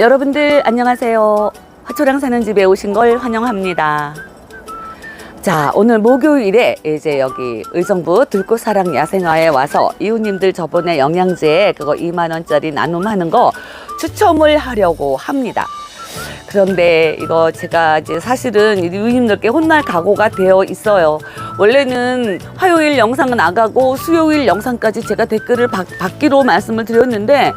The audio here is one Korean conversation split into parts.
여러분들 안녕하세요. 화초랑 사는 집에 오신 걸 환영합니다. 자, 오늘 목요일에 이제 여기 의정부 들꽃사랑 야생화에 와서 이웃님들 저번에 영양제 그거 2만 원짜리 나눔하는 거 추첨을 하려고 합니다. 그런데 이거 제가 이제 사실은 이 이웃님들께 혼날 각오가 되어 있어요. 원래는 화요일 영상은 나가고 수요일 영상까지 제가 댓글을 받, 받기로 말씀을 드렸는데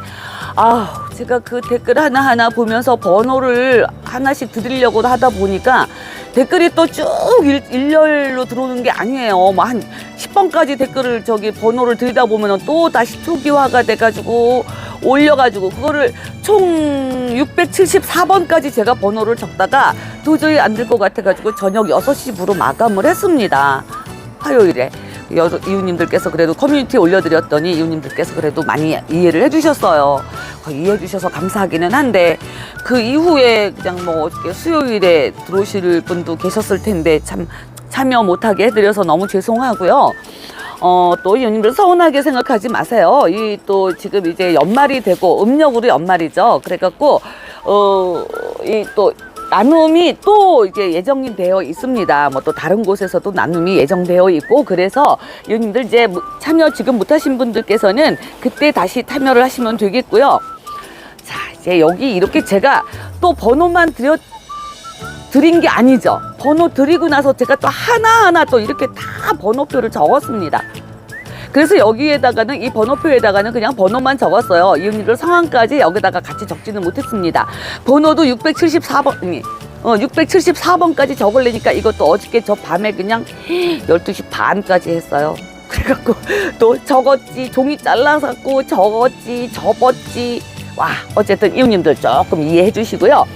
아, 제가 그 댓글 하나하나 보면서 번호를 하나씩 드리려고 하다 보니까 댓글이 또 쭉 일렬로 들어오는 게 아니에요. 뭐 한 10번까지 댓글을 저기 번호를 드리다 보면 또 다시 초기화가 돼가지고 올려가지고 그거를 총 674번까지 제가 번호를 적다가 도저히 안 될 것 같아가지고 저녁 6시부로 마감을 했습니다. 화요일에. 여, 이웃님들께서 그래도 커뮤니티에 올려드렸더니 이웃님들께서 그래도 많이 이해를 해주셨어요. 그 이해해 주셔서 감사하기는 한데 그 이후에 그냥 뭐 어떻게 수요일에 들어오실 분도 계셨을 텐데 참 참여 못하게 해드려서 너무 죄송하고요. 어, 또 이웃님들 서운하게 생각하지 마세요. 이 또 지금 이제 연말이 되고 음력으로 연말이죠. 그래갖고 어, 이 또 나눔이 또 이제 예정이 되어 있습니다. 뭐 또 다른 곳에서도 나눔이 예정되어 있고 그래서 이웃님들 이제 무- 참여 지금 못하신 분들께서는 그때 다시 참여를 하시면 되겠고요. 자 이제 여기 이렇게 제가 또 번호만 드렸 드린 게 아니죠. 번호 드리고 나서 제가 또 하나하나 또 이렇게 다 번호표를 적었습니다. 그래서 여기에다가는 이 번호표에다가는 그냥 번호만 적었어요. 이웃님들 성함까지 여기다가 같이 적지는 못했습니다. 번호도 674번, 어, 674번까지 적으려니까 이것도 어저께 저 밤에 그냥 12시 반까지 했어요. 그래갖고 또 적었지, 종이 잘라갖고 적었지, 접었지. 와, 어쨌든 이웃님들 조금 이해해 주시고요.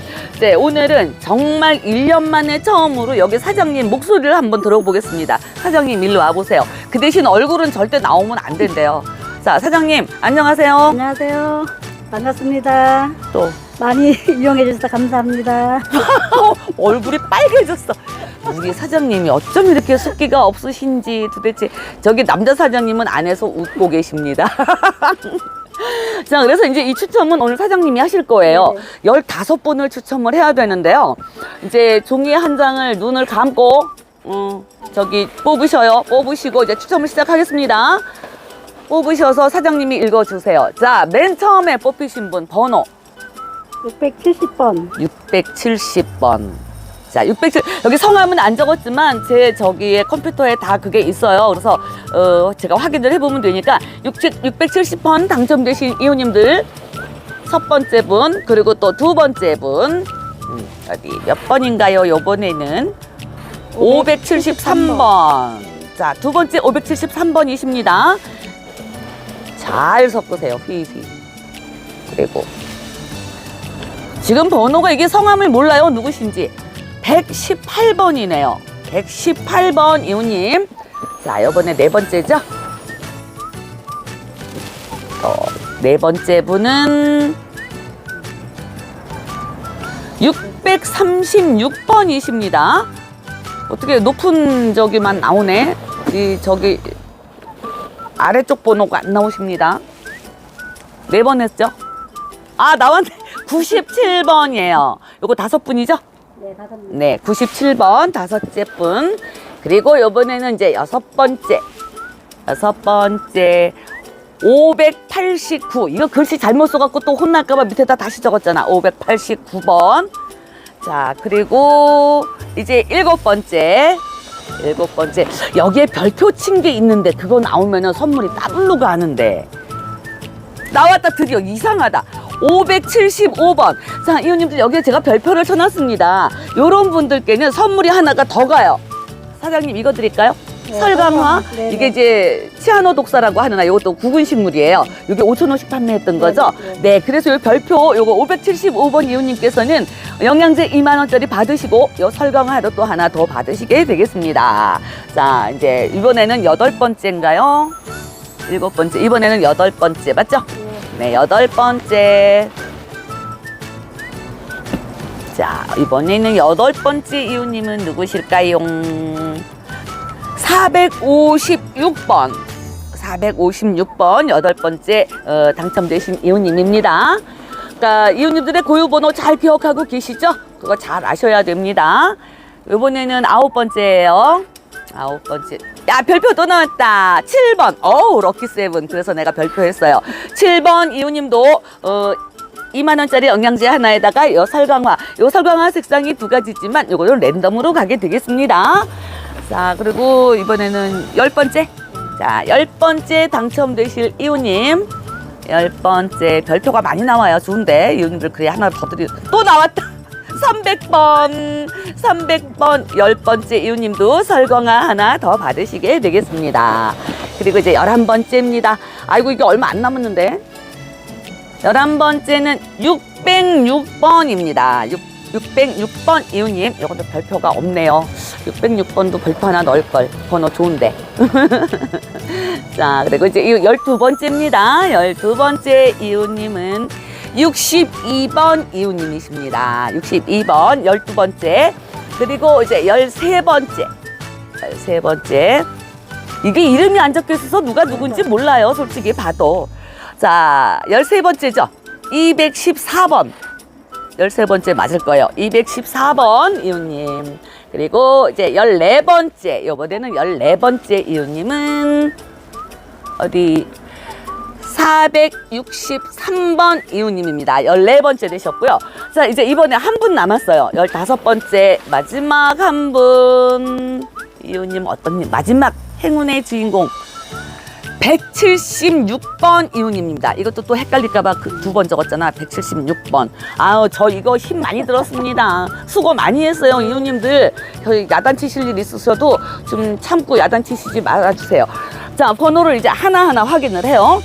네, 오늘은 정말 1년 만에 처음으로 여기 사장님 목소리를 한번 들어보겠습니다. 사장님 일로 와보세요. 그 대신 얼굴은 절대 나오면 안 된대요. 자, 사장님, 안녕하세요. 안녕하세요. 반갑습니다. 또, 많이 이용해 주셔서 감사합니다. 얼굴이 빨개졌어. 우리 사장님이 어쩜 이렇게 숫기가 없으신지 도대체 저기 남자 사장님은 안에서 웃고 계십니다. 자, 그래서 이제 이 추첨은 오늘 사장님이 하실 거예요. 네. 15분을 추첨을 해야 되는데요. 이제 종이 한 장을 눈을 감고, 음, 저기 뽑으셔요. 뽑으시고 이제 추첨을 시작하겠습니다. 뽑으셔서 사장님이 읽어주세요. 자, 맨 처음에 뽑히신 분 번호 670번. 670번. 자, 607 여기 성함은 안 적었지만 제 저기에 컴퓨터에 다 그게 있어요. 그래서 어 제가 확인을 해보면 되니까 6 670번 당첨되신 이호님들 첫 번째 분 그리고 또 두 번째 분 음, 어디 몇 번인가요? 요번에는 573번. 자, 두 번째 573번이십니다. 잘 섞으세요. 휘휘. 그리고 지금 번호가 이게 성함을 몰라요. 누구신지. 118번이네요. 118번 이웃님. 자, 요번에 네 번째죠? 어, 네 번째 분은 636번이십니다. 어떻게 높은 저기만 나오네? 이 저기 아래쪽 번호가 안 나오십니다. 네 번 했죠? 아, 나왔네. 97번이에요. 요거 다섯 분이죠? 네, 다섯 분. 네, 97번 다섯째 분. 그리고 요번에는 이제 여섯 번째. 여섯 번째. 589. 이거 글씨 잘못 써갖고 또 혼날까봐 밑에다 다시 적었잖아. 589번. 자, 그리고 이제 일곱 번째. 일곱 번째. 여기에 별표 친 게 있는데 그거 나오면 은 선물이 더블로 가는데. 나왔다 드디어 이상하다 575번 자 이웃님들 여기에 제가 별표를 쳐놨습니다 요런 분들께는 선물이 하나가 더 가요 사장님 이거 드릴까요? 네, 설강화 설강화. 네, 이게 네. 이제 치아노 독사라고 하는 이것도 구근 식물이에요 이게 5천 원씩 판매했던 거죠 네, 네. 네 그래서 요 별표 요거 575번 이웃님께서는 영양제 2만 원짜리 받으시고 요 설강화도 또 하나 더 받으시게 되겠습니다 자 이제 이번에는 여덟 번째인가요? 일곱 번째 이번에는 여덟 번째 맞죠? 네, 여덟 번째. 자, 이번에는 여덟 번째 이웃님은 누구실까요? 456번. 456번 여덟 번째 어, 당첨되신 이웃님입니다. 그러니까 이웃님들의 고유번호 잘 기억하고 계시죠? 그거 잘 아셔야 됩니다. 이번에는 아홉 번째예요. 아홉 번째. 야, 별표 또 나왔다. 7번. 어우, 럭키 세븐. 그래서 내가 별표 했어요. 7번 이웃님도, 어, 2만원짜리 영양제 하나에다가 요 설강화. 요 설강화 색상이 두 가지지만 요거는 랜덤으로 가게 되겠습니다. 자, 그리고 이번에는 열 번째. 자, 열 번째 당첨되실 이웃님. 열 번째 별표가 많이 나와요. 좋은데 이웃님들 그래 하나 더 드리. 또 나왔다. 300번, 300번 열 번째 이웃님도 설광아 하나 더 받으시게 되겠습니다. 그리고 이제 열한 번째입니다. 아이고 이게 얼마 안 남았는데. 열한 번째는 606번입니다. 6, 606번 이웃님, 이것도 별표가 없네요. 606번도 별표 하나 넣을 걸. 번호 좋은데. 자, 그리고 이제 이 12번째입니다. 12번째 이웃님은 62번 이웃님이십니다. 62번, 12번째. 그리고 이제 13번째. 13번째. 이게 이름이 안 적혀 있어서 누가 누군지 몰라요. 솔직히 봐도. 자, 13번째죠. 214번. 13번째 맞을 거예요. 214번 이웃님. 그리고 이제 14번째. 요번에는 14번째 이웃님은 어디 463번 이웃님입니다. 14번째 되셨고요. 자, 이제 이번에 한 분 남았어요. 15번째 마지막 한 분. 이웃님 어떤 님? 마지막 행운의 주인공. 176번 이웃님입니다. 이것도 또 헷갈릴까봐 그 두 번 적었잖아. 176번. 아우, 저 이거 힘 많이 들었습니다. 수고 많이 했어요, 이웃님들. 저희 야단치실 일 있으셔도 좀 참고 야단치시지 말아주세요. 자, 번호를 이제 하나하나 확인을 해요.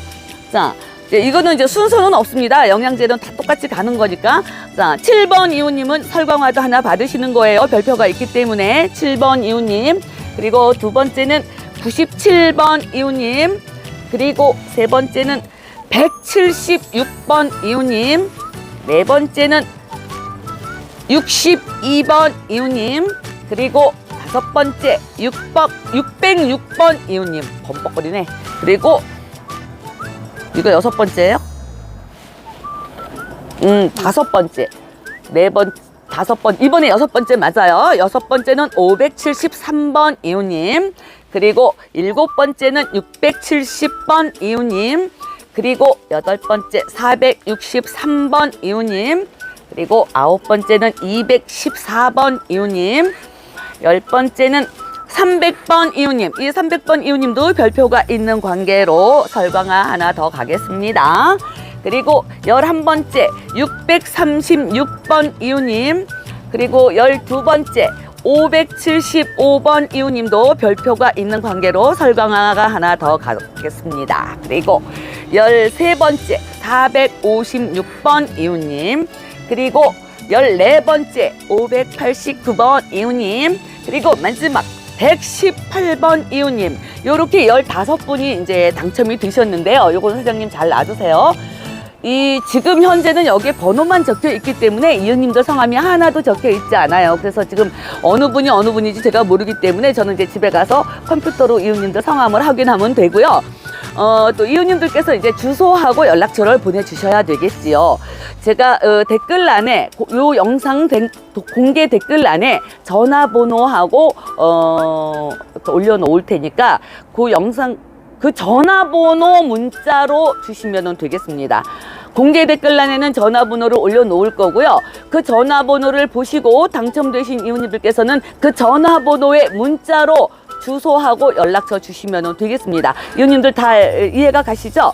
자, 이제 이거는 이제 순서는 없습니다. 영양제는 다 똑같이 가는 거니까. 자, 7번 이웃님은 설광화도 하나 받으시는 거예요. 별표가 있기 때문에 7번 이웃님. 그리고 두 번째는 97번 이웃님. 그리고 세 번째는 176번 이웃님. 네 번째는 62번 이웃님. 그리고 다섯 번째 6번, 606번 이웃님. 범벅거리네. 그리고 이거 여섯 번째예요? 음, 다섯 번째. 네 번, 다섯 번. 이번에 여섯 번째 맞아요. 여섯 번째는 573번 이웃님. 그리고 일곱 번째는 670번 이웃님. 그리고 여덟 번째 463번 이웃님. 그리고 아홉 번째는 214번 이웃님. 열 번째는 300번 이웃님. 이 300번 이웃님도 별표가 있는 관계로 설광화 하나 더 가겠습니다. 그리고 11번째 636번 이웃님. 그리고 12번째 575번 이웃님도 별표가 있는 관계로 설광화가 하나 더 가겠습니다. 그리고 13번째 456번 이웃님. 그리고 14번째 589번 이웃님. 그리고 마지막 118번 이웃님. 요렇게 15분이 이제 당첨이 되셨는데요. 요건 사장님 잘 놔두세요. 이 지금 현재는 여기에 번호만 적혀 있기 때문에 이웃님들 성함이 하나도 적혀 있지 않아요. 그래서 지금 어느 분이 어느 분인지 제가 모르기 때문에 저는 이제 집에 가서 컴퓨터로 이웃님들 성함을 확인하면 되고요. 어, 또 이웃님들께서 이제 주소하고 연락처를 보내주셔야 되겠지요. 제가 어, 댓글란에 고- 요 영상 된- 도- 공개 댓글란에 전화번호하고 어, 또 올려놓을 테니까 그 영상 그 전화번호 문자로 주시면 되겠습니다. 공개 댓글란에는 전화번호를 올려놓을 거고요. 그 전화번호를 보시고 당첨되신 이웃님들께서는 그 전화번호에 문자로 주소하고 연락처 주시면 되겠습니다. 이웃님들 다 이해가 가시죠?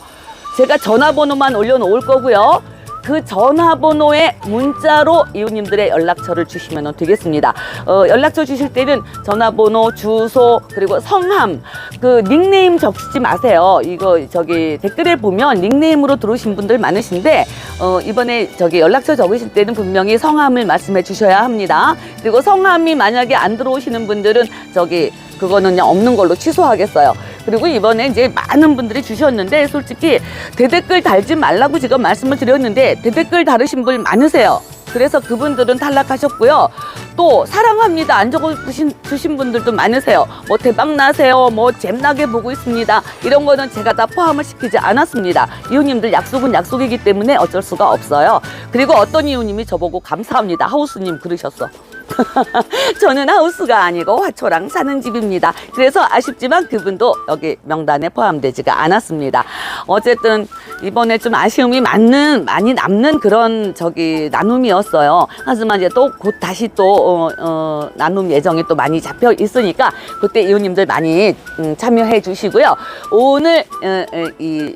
제가 전화번호만 올려놓을 거고요. 그 전화번호에 문자로 이웃님들의 연락처를 주시면 되겠습니다. 어, 연락처 주실 때는 전화번호, 주소, 그리고 성함, 그 닉네임 적지 마세요. 이거 저기 댓글에 보면 닉네임으로 들어오신 분들 많으신데 어, 이번에 저기 연락처 적으실 때는 분명히 성함을 말씀해 주셔야 합니다. 그리고 성함이 만약에 안 들어오시는 분들은 저기 그거는 그냥 없는 걸로 취소하겠어요. 그리고 이번에 이제 많은 분들이 주셨는데 솔직히 대댓글 달지 말라고 제가 말씀을 드렸는데 대댓글 다르신 분 많으세요. 그래서 그분들은 탈락하셨고요. 또 사랑합니다 안 적어 주신, 주신 분들도 많으세요. 뭐 대박 나세요. 뭐 잼나게 보고 있습니다. 이런 거는 제가 다 포함을 시키지 않았습니다. 이웃님들 약속은 약속이기 때문에 어쩔 수가 없어요. 그리고 어떤 이웃님이 저보고 감사합니다. 하우스님 그러셨어. 저는 하우스가 아니고 화초랑 사는 집입니다. 그래서 아쉽지만 그분도 여기 명단에 포함되지가 않았습니다. 어쨌든 이번에 좀 아쉬움이 많는 많이 남는 그런 저기 나눔이었어요. 하지만 이제 또 곧 다시 또 어, 어, 나눔 예정이 또 많이 잡혀 있으니까 그때 이웃님들 많이 음, 참여해 주시고요. 오늘 어, 어, 이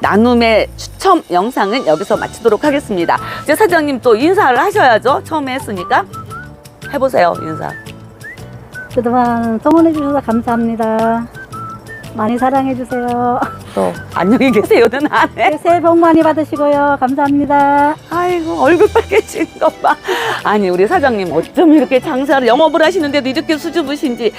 나눔의 추첨 영상은 여기서 마치도록 하겠습니다. 이제 사장님 또 인사를 하셔야죠. 처음에 했으니까. 해보세요 인사 그동안 성원해 주셔서 감사합니다. 많이 사랑해 주세요. 또 안녕히 계세요는 안 해 새해 복 많이 받으시고요. 감사합니다. 아이고 얼굴 빨개진 것 봐 아니 우리 사장님 어쩜 이렇게 장사를 영업을 하시는데도 이렇게 수줍으신지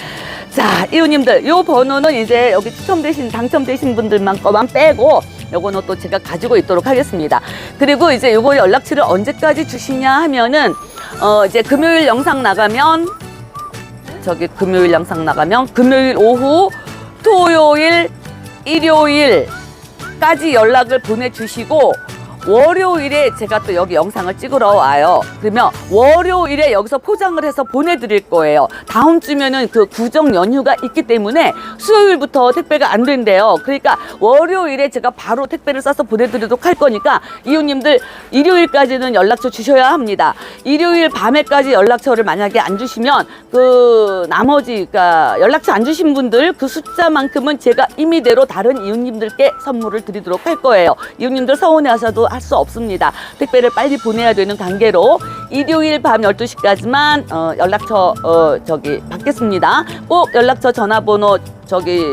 자 이웃님들 요 번호는 이제 여기 추첨되신 당첨되신 분들만 거만 빼고 요거는 또 제가 가지고 있도록 하겠습니다. 그리고 이제 요거 연락처를 언제까지 주시냐 하면은 어 이제 금요일 영상 나가면 저기 금요일 영상 나가면 금요일 오후 토요일 일요일까지 연락을 보내주시고 월요일에 제가 또 여기 영상을 찍으러 와요. 그러면 월요일에 여기서 포장을 해서 보내드릴 거예요. 다음 주면은 그 구정 연휴가 있기 때문에 수요일부터 택배가 안 된대요. 그러니까 월요일에 제가 바로 택배를 싸서 보내드리도록 할 거니까 이웃님들 일요일까지는 연락처 주셔야 합니다. 일요일 밤에까지 연락처를 만약에 안 주시면 그 나머지 그러니까 연락처 안 주신 분들 그 숫자만큼은 제가 임의대로 다른 이웃님들께 선물을 드리도록 할 거예요. 이웃님들 서운해하셔도 할 수 없습니다. 택배를 빨리 보내야 되는 관계로 일요일 밤 12시까지만 어, 연락처 어, 저기 받겠습니다. 꼭 연락처 전화번호 저기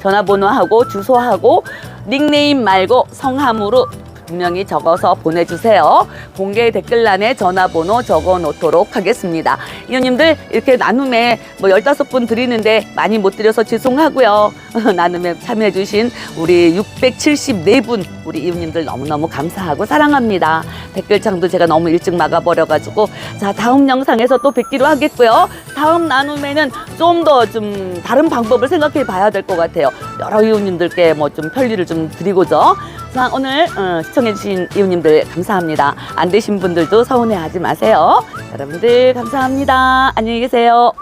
전화번호하고 주소하고 닉네임 말고 성함으로 분명히 적어서 보내주세요. 공개 댓글란에 전화번호 적어 놓도록 하겠습니다. 이웃님들 이렇게 나눔에 뭐 15분 드리는데 많이 못 드려서 죄송하고요. 나눔에 참여해주신 우리 674분 우리 이웃님들 너무너무 감사하고 사랑합니다. 댓글창도 제가 너무 일찍 막아버려가지고 자 다음 영상에서 또 뵙기로 하겠고요. 다음 나눔에는 좀 더좀 다른 방법을 생각해 봐야 될 것 같아요. 여러 이웃님들께 뭐 좀 편리를 좀 드리고죠. 자 오늘 어, 시청해주신 이웃님들 감사합니다. 안 되신 분들도 서운해하지 마세요. 여러분들 감사합니다. 안녕히 계세요.